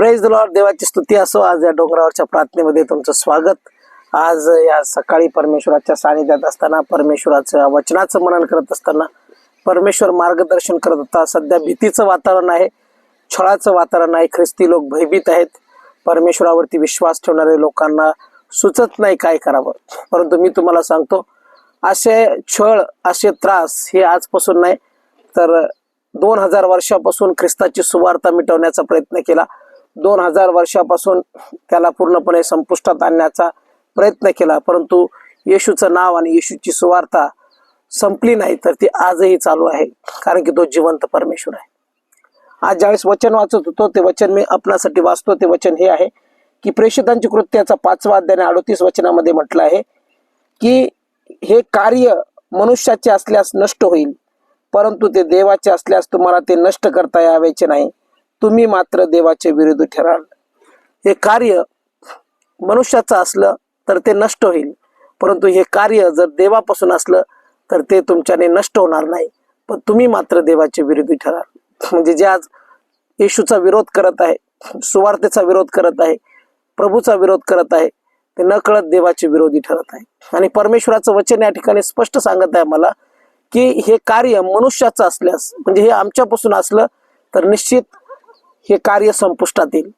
Praise Lord देवाची स्तुती असो. आज या डोंगरावरच्या प्रार्थनेमध्ये तुमचं स्वागत. आज या सकाळी परमेश्वराच्या सानिध्यात असताना परमेश्वराचं वचनाचं मनन करत असताना परमेश्वर मार्गदर्शन करत होता. सध्या भीतीचं वातावरण आहे छळाचं वातावरण आहे. ख्रिस्ती लोक भयभीत आहेत. परमेश्वरावरती विश्वास ठेवणारे लोकांना सुचत नाही काय करावं. परंतु मी तुम्हाला सांगतो असे छळ असे त्रास हे आजपासून नाही तर दोन हजार वर्षापासून ख्रिस्ताची सुवार्ता मिटवण्याचा प्रयत्न केला. दोन हजार वर्षापासून त्याला पूर्णपणे संपुष्टात आणण्याचा प्रयत्न केला परंतु येशूचं नाव आणि येशूची सुवार्ता संपली नाही तर ती आजही चालू आहे कारण की तो जिवंत परमेश्वर आहे. आज ज्यावेळेस वचन वाचत होतो ते वचन मी आपणासाठी वाचतो. ते वचन हे आहे की प्रेषितांची कृत्याचा पाचवा अध्याय अडोतीस वचनामध्ये म्हटलं आहे की हे कार्य मनुष्याचे असल्यास नष्ट होईल परंतु ते देवाचे असल्यास तुम्हाला ते नष्ट करता यावेचे नाही. तुम्ही मात्र देवाचे विरुद्ध ठराल. हे कार्य मनुष्याचं असलं तर ते नष्ट होईल. परंतु हे कार्य जर देवापासून असलं तर ते तुमच्याने नष्ट होणार नाही. पण तुम्ही मात्र देवाचे विरोधी ठराल. म्हणजे जे आज येशूचा विरोध करत आहे सुवार्थेचा विरोध करत आहे प्रभूचा विरोध करत आहे ते न कळत देवाचे विरोधी ठरत आहे. आणि परमेश्वराचं वचन या ठिकाणी स्पष्ट सांगत आहे मला की हे कार्य मनुष्याचं असल्यास म्हणजे हे आमच्यापासून असलं तर निश्चित हे कार्य संपुष्टात येईल.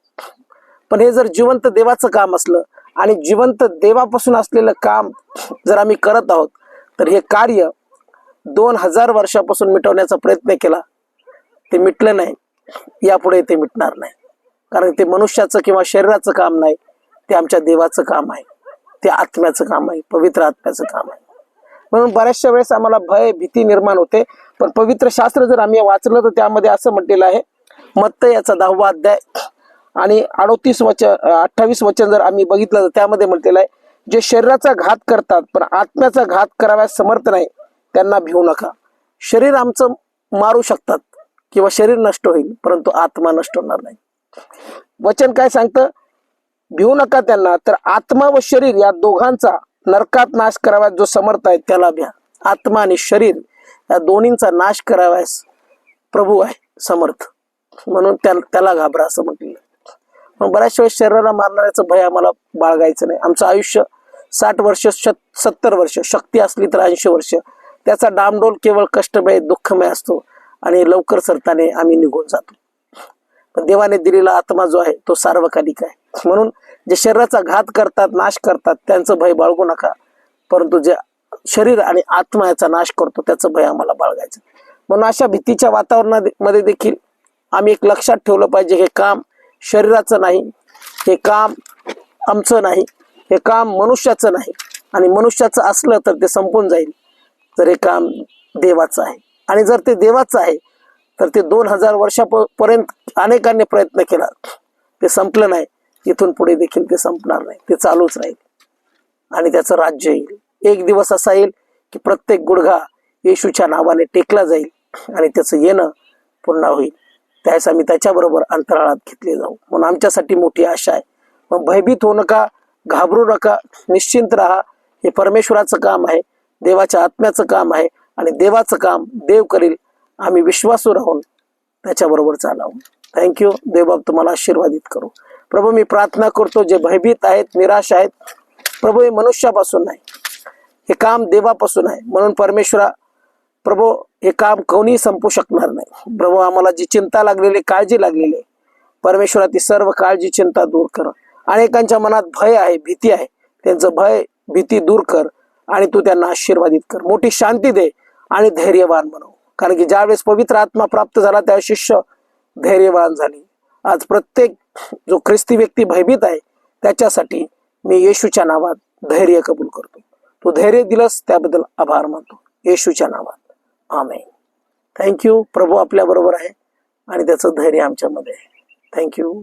पण हे जर जिवंत देवाचं काम असलं आणि जिवंत देवापासून असलेलं काम जर आम्ही करत आहोत तर हे कार्य दोन हजार वर्षापासून मिटवण्याचा प्रयत्न केला ते मिटलं नाही. यापुढे ते मिटणार नाही. कारण ते मनुष्याचं किंवा शरीराचं काम नाही ते आमच्या देवाचं काम आहे. ते आत्म्याचं काम आहे पवित्र आत्म्याचं काम आहे. म्हणून बऱ्याचशा वेळेस आम्हाला भय भीती निर्माण होते. पण पवित्र शास्त्र जर आम्ही वाचलं तर त्यामध्ये असं म्हटलेलं आहे मत्त याचा दहावा अध्याय. आणि अडोतीस वचन अठ्ठावीस वचन जर आम्ही बघितलं तर त्यामध्ये म्हटलेलं आहे जे शरीराचा घात करतात पण आत्म्याचा घात कराव्यास समर्थ नाही त्यांना भिवू नका. शरीर आमचं मारू शकतात किंवा शरीर नष्ट होईल परंतु आत्मा नष्ट होणार नाही. वचन काय सांगतं? भिवू नका त्यांना तर आत्मा व शरीर या दोघांचा नरकात नाश कराव्यास जो समर्थ आहे त्याला भ्या. आत्मा आणि शरीर या दोन्हींचा नाश करावायस प्रभू आहे समर्थ. म्हणून त्याला घाबरा असं म्हटलेलं मग बऱ्याचशा वेळेस शरीराला मारणाऱ्याचं भय आम्हाला बाळगायचं नाही. आमचं आयुष्य साठ वर्ष सत्तर वर्ष शक्ती असली तर ऐंशी वर्ष. त्याचा डामडोल केवळ कष्टमय दुःखमय असतो आणि लवकर सरताने आम्ही निघून जातो. पण देवाने दिलेला आत्मा जो आहे तो सार्वकालिक आहे. म्हणून जे शरीराचा घात करतात नाश करतात त्यांचं भय बाळगू नका. परंतु जे शरीर आणि आत्मा याचा नाश करतो त्याचं भय आम्हाला बाळगायचं म्हणून अशा भीतीच्या वातावरणामध्ये देखील आम्ही एक लक्षात ठेवलं पाहिजे हे काम शरीराचं नाही हे काम आमचं नाही हे काम मनुष्याचं नाही. आणि मनुष्याचं असलं तर ते संपून जाईल. तर हे काम देवाचं आहे. आणि जर ते देवाचं आहे तर ते दोन हजार वर्षापर्यंत अनेकांनी प्रयत्न केला. ते संपलं नाही. इथून पुढे देखील ते संपणार नाही. ते चालूच राहील. आणि त्याचं राज्य येईल. एक दिवस असा येईल की प्रत्येक गुडघा येशूच्या नावाने टेकला जाईल आणि त्याचं येणं पूर्ण होईल. त्यावेळेस आम्ही त्याच्याबरोबर अंतराळात घेतले जाऊ. म्हणून आमच्यासाठी मोठी आशा आहे. मग भयभीत होऊ नका घाबरू नका निश्चिंत राहा. हे परमेश्वराचं काम आहे देवाच्या आत्म्याचं काम आहे आणि देवाचं काम देव करील. आम्ही विश्वासू राहून त्याच्याबरोबर चालावं. थँक्यू देवबाब तुम्हाला आशीर्वादित करू. प्रभू मी प्रार्थना करतो जे भयभीत आहेत निराश आहेत प्रभू हे मनुष्यापासून नाही. हे काम देवापासून आहे. म्हणून परमेश्वरा प्रभू हे काम कोणी संपू शकणार नाही. प्रभू आम्हाला जी चिंता लागलेली काळजी लागलेली आहे. परमेश्वरा ती सर्व काळजी चिंता दूर कर. अनेकांच्या मनात भय आहे भीती आहे. त्यांचं भय भीती दूर कर आणि तू त्यांना आशीर्वादित कर. मोठी शांती दे आणि धैर्यवान बनव. कारण की ज्यावेळेस पवित्र आत्मा प्राप्त झाला त्या शिष्य धैर्यवान झाली. आज प्रत्येक जो ख्रिस्ती व्यक्ती भयभीत आहे त्याच्यासाठी मी येशूच्या नावात धैर्य कबूल करतो. तू धैर्य दिलंस त्याबद्दल आभार मानतो. येशूच्या नावात. आमेन. थँक्यू प्रभू आपल्याबरोबर आहे आणि त्याचं धैर्य आमच्यामध्ये आहे. थँक्यू